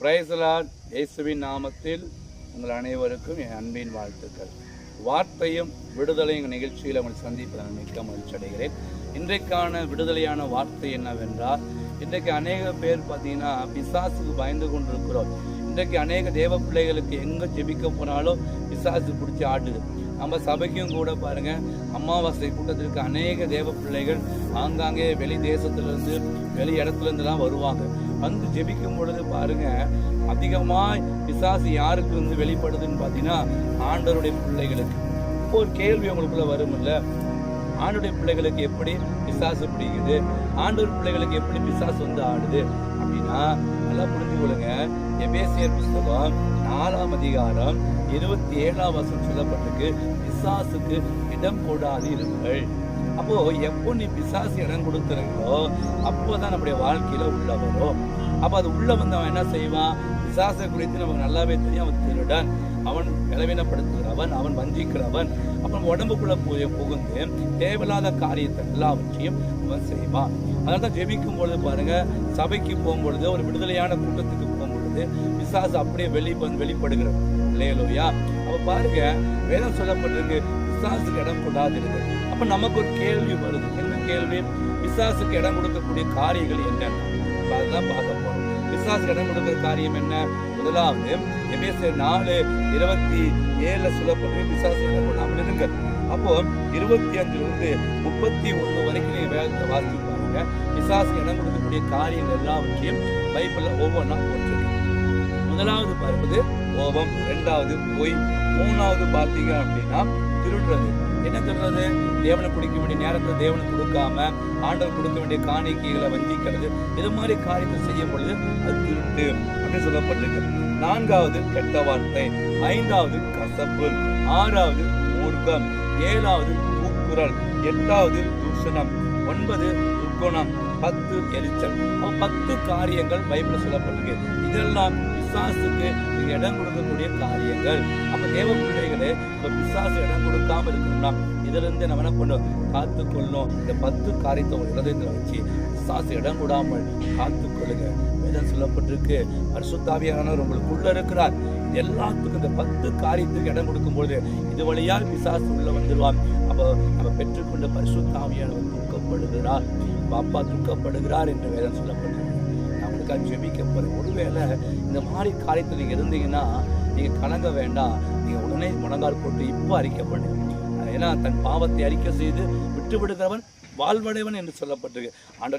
பிரைசலாட் இயேசுவின் நாமத்தில் உங்கள் அனைவருக்கும் என் அன்பின் வாழ்த்துக்கள். வார்த்தையும் விடுதலையும் நிகழ்ச்சியில் உங்களை சந்திப்பதன் மிக்க மகிழ்ச்சி அடைகிறேன். இன்றைக்கான விடுதலையான வார்த்தை என்னவென்றால் இன்றைக்கு அநேக பேர் பார்த்தீங்கன்னா பிசாசுக்கு பயந்து கொண்டிருக்கிறோம். இன்றைக்கு அநேக தேவ பிள்ளைகளுக்கு எங்கே ஜெபிக்க போனாலும் பிசாசு பிடிச்சி ஆடுது நம்ம சபைக்கும் கூட பாருங்க அமாவாசை கூட்டத்திற்கு அநேக தேவ பிள்ளைகள் ஆங்காங்கே வெளி தேசத்திலிருந்து வெளி இடத்துல இருந்துலாம் வருவாங்க. வந்து ஜெபிக்கும் பொழுது பாருங்க அதிகமாக பிசாசு யாருக்கு வந்து வெளிப்படுதுன்னு பார்த்தீங்கன்னா ஆண்டவருடைய பிள்ளைகளுக்கு. இப்போ ஒரு கேள்வி உங்களுக்குள்ள வரும் ஆண்டுடைய பிள்ளைகளுக்கு எப்படி பிசாசு பிடிக்குது? ஆண்டவர் பிள்ளைகளுக்கு எப்படி பிசாசு வந்து ஆடுது? அப்படின்னா கொள்ளுங்க எபேசியர் புஸ்தகம் நாலாம் அதிகாரம் இருபத்தி ஏழாம் வருஷம் சொல்லப்பட்டிருக்கு. பிசாசுக்கு இடம் கொடாது இருங்கள் அப்போ எப்போ நீ பிசாசு இடம் கொடுத்துறீங்களோ அப்போதான் நம்முடைய வாழ்க்கையில உள்ள வரும். அப்போ அது உள்ள வந்தவன் என்ன செய்வான்? பிசாசை குறித்து நமக்கு நல்லாவே தெரியும் அவன் திருடன். அவன் பலவீனப்படுத்துகிறவன் அவன் வஞ்சிக்கிறவன் அப்புறம் உடம்புக்குள்ள போய் புகுந்து தேவையில்லாத காரியத்தை எல்லாவற்றையும் அவன் செய்வான். அதனால தான் ஜெபிக்கும் பொழுது பாருங்க சபைக்கு போகும்பொழுது ஒரு விடுதலையான கூட்டத்துக்கு போகும்பொழுது விசாசு அப்படியே வெளி வந்து வெளிப்படுகிறது இல்லையலோயா அப்ப பாருங்க வேதம் சொல்லப்பட்டிருக்கு விசாசுக்கு இடம் கொடாது அப்போ அப்ப நமக்கு ஒரு கேள்வி வருது. என்ன கேள்வி? விசாசுக்கு இடம் கொடுக்கக்கூடிய காரியங்கள் என்னென்ன? இப்ப அதுதான் பார்க்க போறோம். விசாசுக்கு இடம் கொடுக்கிற காரியம் என்ன? முதலாவது எபேசியர் நாலு இருபத்தி ஏழுல சொல்லப்பட்டு பிசாசு இடம் இருங்க அப்போ இருபத்தி அஞ்சுல இருந்து முப்பத்தி ஒண்ணு வரைக்கும் நீங்க வேதத்தை வாசிச்சு பாருங்க. பிசாசு இடம் கொடுக்கக்கூடிய காரியங்கள் எல்லாவற்றையும் பைபிள்ல ஒவ்வொன்றா போட்டிருக்கு. முதலாவது பார்ப்பது கோபம் ரெண்டாவது பொய் மூணாவது பார்த்தீங்க அப்படின்னா திருடுறது. என்ன சொல்றது? தேவனை குடிக்க வேண்டிய நேரத்தை தேவனை கொடுக்காம ஆண்டவர் கொடுக்க வேண்டிய காணிக்கைகளை வஞ்சிக்கிறது. இது மாதிரி காரியத்தை செய்யும் பொழுது அது திருட்டு அப்படின்னு சொல்லப்பட்டிருக்கு நான்காவது கெட்ட வார்த்தை. ஐந்தாவது கசப்பு. ஆறாவது மூர்க்கம். ஏழாவது கூக்குரல். எட்டாவது தூஷணம். ஒன்பது துர்க்குணம். பத்து எரிச்சல். பத்து காரியங்கள் பைபிள் சொல்லப்பட்டிருக்கு. இதெல்லாம் விசாசுக்கு இடம் கொடுக்கக்கூடிய காரியங்கள். அப்ப தேவ பிள்ளைகளே இப்போ பிசாசு இடம் கொடுக்காம இருக்கணும்னா இதிலிருந்து நம்ம என்ன பண்ணுவோம் காத்து கொள்ளணும் இந்த பத்து காரியத்தை ஒரு இடத்துல வச்சு பிசாசு இடம் கூடாமல் காத்து கொள்ளுங்க வேதம் சொல்லப்பட்டிருக்கு. பரிசுத்தாவியானவர் உங்களுக்குள்ள இருக்கிறார். எல்லாத்துக்கும் இந்த பத்து காரியத்துக்கு இடம் கொடுக்கும் பொழுது இது வழியால் பிசாசு உள்ள வந்துடுவான் அப்போ நம்ம பெற்றுக்கொண்ட பரிசுத்தாவியானவர் துக்கப்படுகிறார். பாப்பா துக்கப்படுகிறார் என்று வேதம் சொல்லப்பட்டிருக்கு. உங்களுக்காக ஜெபிக்க ஒருவேளை இந்த மாதிரி காரியத்தில் இருந்தீங்கன்னா நீங்கள் கலங்க வேண்டாம். நீங்கள் உடனே முழங்கால் போட்டு இப்போ அறிக்கை பண்ணுங்க ஏன்னா தன் பாவத்தை அறிக்கை செய்து விட்டு விடுகிறவன் வாழ்வடைவன் என்று சொல்லப்பட்டிருக்கு. ஆண்டு